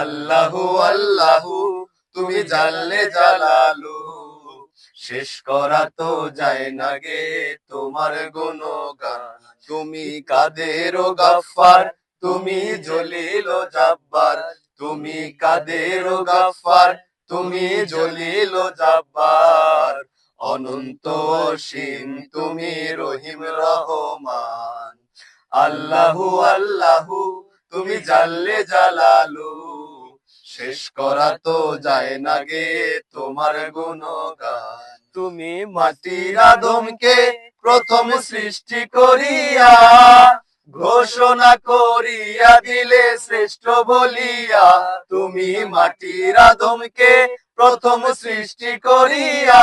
আল্লাহু আল্লাহু, তুমি জানলে জালালু। শেষ করা তো যায় না গে তোমার গুণগান। তুমি কাদের ও গাফার তুমি জলিল ও জাব্বার। তুমি কাদের ও গাফার তুমি জলিল ও জাব্বার। অনন্ত অসীম, তুমি রহিম, রহমান। আল্লাহু আল্লাহু, তুমি জানলে জালালু। শেষ করা তো যায় না গে তোমার গুণগান। তুমি মাটির আদমকে প্রথম সৃষ্টি করিয়া ঘোষণা করিয়া দিলে শ্রেষ্ঠ বলিয়া তুমি মাটির আদমকে প্রথম সৃষ্টি করিয়া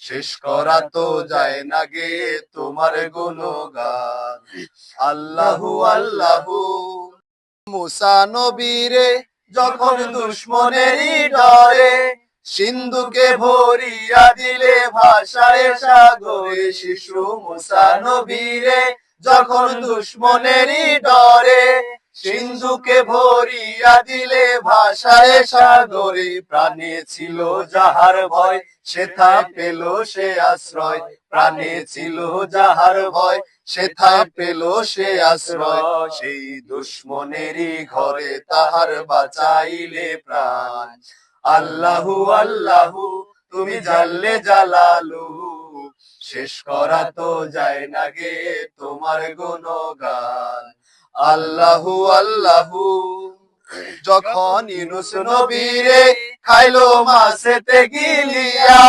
শেষ করা তো যায় না গে তোমার গুণগান। আল্লাহু আল্লাহু। মুসা নবীরে যখন দুশ্মনেরই ডরে, সিন্ধুকে ভরিয়া দিলে ভাষায় সাগরে, শিশু মুসা নবীরে যখন দুশ্মনেরই ডরে সিন্ধুকে ভরিয়া দিলে ভাষায় সাগরে প্রাণে ছিল যাহার ভয় সেথা পেল সে আশ্রয়। প্রাণে ছিল যাহার ভয় সেথা পেল সে আশ্রয়। সেই দুশ্মনেরই ঘরে তাহার বাঁচাইলে প্রাণ। আল্লাহু আল্লাহু, তুমি জানলে জালালু। শেষ করা তো যায় না গে তোমার গুণগান। আল্লাহু আল্লাহু। যখন ইউনুস নবীরে খাইলো মাসেতে গিলিয়া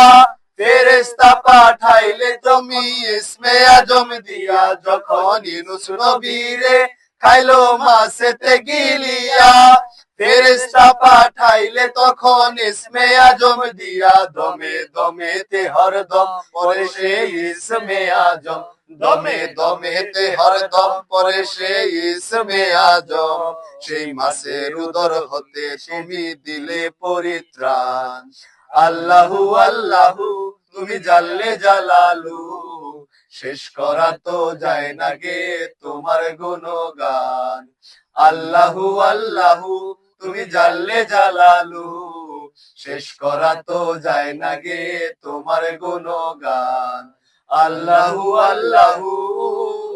ফেরেস্তা পাঠাইলে তুমি ইসমে আজম দিয়া। যখন ইউনুস নবীরে খাইলো মাসেতে গিলিয়া ফেরেস্তা পাঠাইলে তখন ইসমে আজম দিয়া। দমে দমে তে হরদম পরে সে ইসমে আজম। দমে দমে তে হরদম পরে সে ইসমে আজম। সেই মাসের উদর হতে তুমি দিলে পরিত্রাণ। আল্লাহু আল্লাহু, তুমি জানলে জালালু। শেষ করা তো যায় না গে তোমার গুণগান। আল্লাহু আল্লাহু, তুমি জানলে জালালু। শেষ করা তো যায় না গে তোমার গুণগান। আল্লাহু আল্লাহু।